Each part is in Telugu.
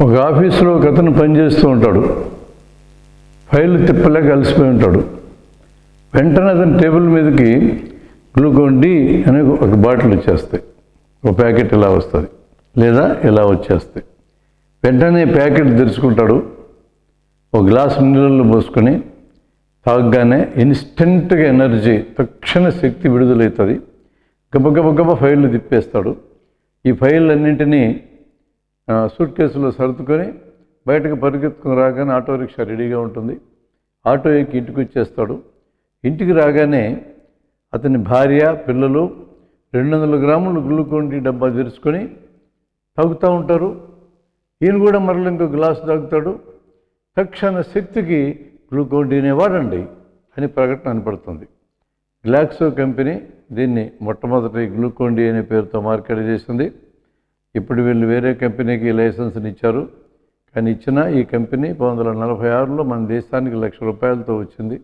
ఒక ఆఫీసులో ఒక అతను పనిచేస్తూ ఉంటాడు. ఫైల్ తిప్పలేక కలిసిపోయి ఉంటాడు. వెంటనే అతని టేబుల్ మీదకి గ్లూకోన్ డి అనే ఒక బాటిల్ వచ్చేస్తాయి. ఒక ప్యాకెట్ ఇలా వస్తుంది. లేదా ఇలా వచ్చేస్తాయి. వెంటనే ప్యాకెట్ తెరుచుకుంటాడు. ఒక గ్లాస్ నీళ్ళల్లో పోసుకొని తాగగానే ఇన్స్టెంట్గా ఎనర్జీ తక్షణ శక్తి విడుదలవుతుంది. గబ గబ గబ ఫైళ్ళు తిప్పేస్తాడు. ఈ ఫైల్ అన్నింటినీ సూట్ కేసులో సర్దుకొని బయటకు పరిగెత్తుకుని రాగానే ఆటో రిక్షా రెడీగా ఉంటుంది. ఆటో ఎక్కి ఇంటికి వచ్చేస్తాడు. ఇంటికి రాగానే అతని భార్య పిల్లలు రెండు వందల గ్రాములు గ్లూకోన్ డి డబ్బా తెరుచుకొని తాగుతూ ఉంటారు. ఈయన కూడా మరల ఇంకో గ్లాస్ తాగుతాడు. తక్షణ శక్తికి గ్లూకోన్ డీనే వాడండి అని ప్రకటన కనపడుతుంది గ్లాక్సో కంపెనీ దీన్ని మొట్టమొదటి గ్లూకోన్ డి అనే పేరుతో మార్కెట్ చేసింది. ఇప్పుడు వీళ్ళు వేరే కంపెనీకి లైసెన్స్ని ఇచ్చారు. కానీ ఇచ్చిన ఈ కంపెనీ పంతొమ్మిది వందల నలభై ఆరులో మన దేశానికి లక్ష రూపాయలతో వచ్చింది.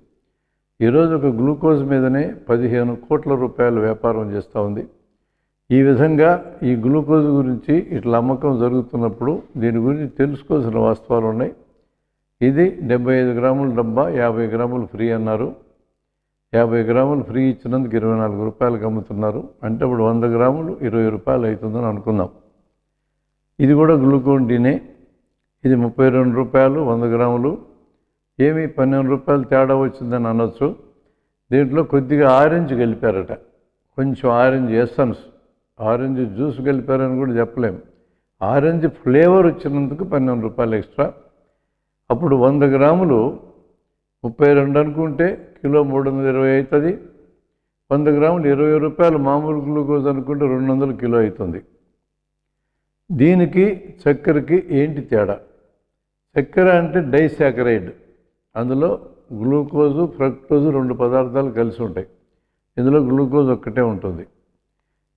ఈరోజు ఒక గ్లూకోజ్ మీదనే పదిహేను కోట్ల రూపాయల వ్యాపారం చేస్తూ ఉంది. ఈ విధంగా ఈ గ్లూకోజ్ గురించి ఇట్లా అమ్మకం జరుగుతున్నప్పుడు దీని గురించి తెలుసుకోవాల్సిన వాస్తవాలు ఉన్నాయి. ఇది డెబ్బై ఐదు గ్రాముల డబ్బా యాభై గ్రాములు ఫ్రీ అన్నారు. యాభై గ్రాములు ఫ్రీ ఇచ్చినందుకు ఇరవై నాలుగు రూపాయలకు అమ్ముతున్నారు. అంటే ఇప్పుడు వంద గ్రాములు ఇరవై రూపాయలు అవుతుందని అనుకుందాం. ఇది కూడా గ్లూకోన్ డీనే. ఇది ముప్పై రెండు రూపాయలు వంద గ్రాములు. ఏమి పన్నెండు రూపాయలు తేడా వచ్చిందని అనొచ్చు. దీంట్లో కొద్దిగా ఆరెంజ్ కలిపారట. కొంచెం ఆరెంజ్ ఎసన్స్ ఆరెంజ్ జ్యూస్ కలిపారని కూడా చెప్పలేము ఆరెంజ్ ఫ్లేవర్ వచ్చినందుకు పన్నెండు రూపాయలు ఎక్స్ట్రా. అప్పుడు వంద గ్రాములు ముప్పై రెండు అనుకుంటే కిలో మూడు వందల ఇరవై అవుతుంది. వంద గ్రాములు ఇరవై రూపాయలు మామూలు గ్లూకోజ్ అనుకుంటే రెండు వందలు కిలో అవుతుంది. దీనికి చక్కెరకి ఏంటి తేడా? చక్కెర అంటే డైసాకరైడ్. అందులో గ్లూకోజు ఫ్రక్టోజు రెండు పదార్థాలు కలిసి ఉంటాయి. ఇందులో గ్లూకోజ్ ఒక్కటే ఉంటుంది.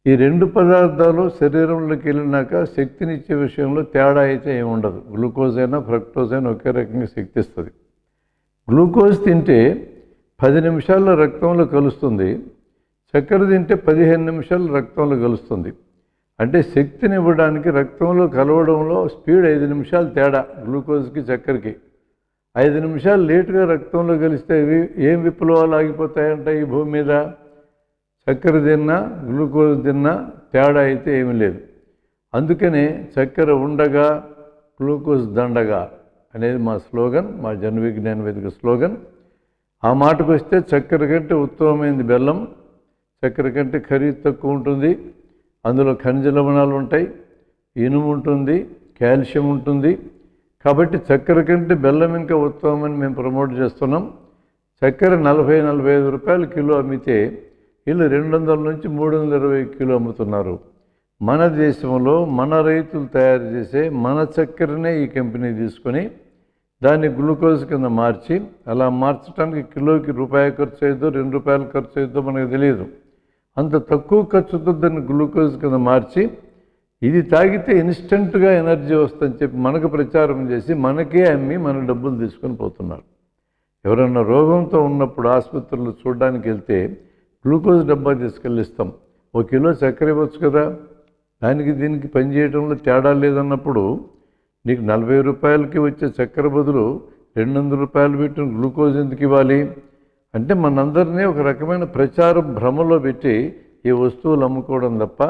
ఈ రెండు పదార్థాలు శరీరంలోకి వెళ్ళినాక శక్తినిచ్చే విషయంలో తేడా అయితే ఏముండదు గ్లూకోజ్ అయినా ఫ్రక్టోజ్ అయినా ఒకే రకంగా శక్తి ఇస్తుంది. గ్లూకోజ్ తింటే పది నిమిషాల్లో రక్తంలో కలుస్తుంది. చక్కెర తింటే పదిహేను నిమిషాలు రక్తంలో కలుస్తుంది. అంటే శక్తిని ఇవ్వడానికి రక్తంలో కలవడంలో స్పీడ్ ఐదు నిమిషాలు తేడా గ్లూకోజ్కి చక్కెరకి. ఐదు నిమిషాలు లేటుగా రక్తంలో కలిస్తే ఏం విప్లవాలు ఆగిపోతాయంట ఈ భూమి మీద? చక్కెర తిన్నా గ్లూకోజ్ తిన్నా తేడా అయితే ఏమీ లేదు. అందుకనే చక్కెర ఉండగా గ్లూకోజ్ దండగా అనేది మా స్లోగన్ మా జన విజ్ఞాన వేదిక స్లోగన్. ఆ మాటకు వస్తే చక్కెర కంటే ఉత్తమమైనది బెల్లం చక్కెర కంటే ఖరీదు తక్కువ ఉంటుంది. అందులో ఖనిజ లవణాలు ఉంటాయి ఇనుము ఉంటుంది కాల్షియం ఉంటుంది. కాబట్టి చక్కెర కంటే బెల్లం ఇంకా ఉత్తమమని మేము ప్రమోట్ చేస్తున్నాం. చక్కెర నలభై నలభై ఐదు రూపాయలు కిలో అమ్మితే వీళ్ళు రెండు వందల నుంచి మూడు వందల ఇరవై కిలో అమ్ముతున్నారు. మన దేశంలో మన రైతులు తయారు చేసే మన చక్కెరనే ఈ కంపెనీ తీసుకొని దాన్ని గ్లూకోజ్ కింద మార్చి అలా మార్చడానికి కిలోకి రూపాయి ఖర్చు అయ్యిద్దో రెండు రూపాయలు ఖర్చు అయ్యిద్దో మనకు తెలియదు. అంత తక్కువ ఖర్చుతో దాన్ని గ్లూకోజ్ కింద మార్చి ఇది తాగితే ఇన్స్టెంట్గా ఎనర్జీ వస్తుందని చెప్పి మనకు ప్రచారం చేసి మనకే అమ్మి మన డబ్బులు తీసుకొని పోతున్నారు. ఎవరన్నా రోగంతో ఉన్నప్పుడు ఆసుపత్రులు చూడడానికి వెళ్తే గ్లూకోజ్ డబ్బా తీసుకెళ్ళిస్తాం. ఒక కిలో చక్కెర ఇవ్వచ్చు కదా? దానికి దీనికి పనిచేయడంలో తేడా లేదన్నప్పుడు నీకు నలభై రూపాయలకి వచ్చే చక్కెర బదులు రెండు వందల రూపాయలు పెట్టిన గ్లూకోజ్ ఎందుకు ఇవ్వాలి? అంటే మనందరినీ ఒక రకమైన ప్రచారం భ్రమలో పెట్టి ఈ వస్తువులు అమ్ముకోవడం తప్ప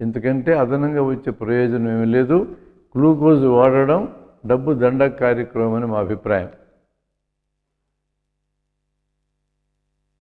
ఎందుకంటే అదనంగా వచ్చే ప్రయోజనం ఏమీ లేదు. గ్లూకోజ్ వాడడం డబ్బు దండ కార్యక్రమం అని మా అభిప్రాయం.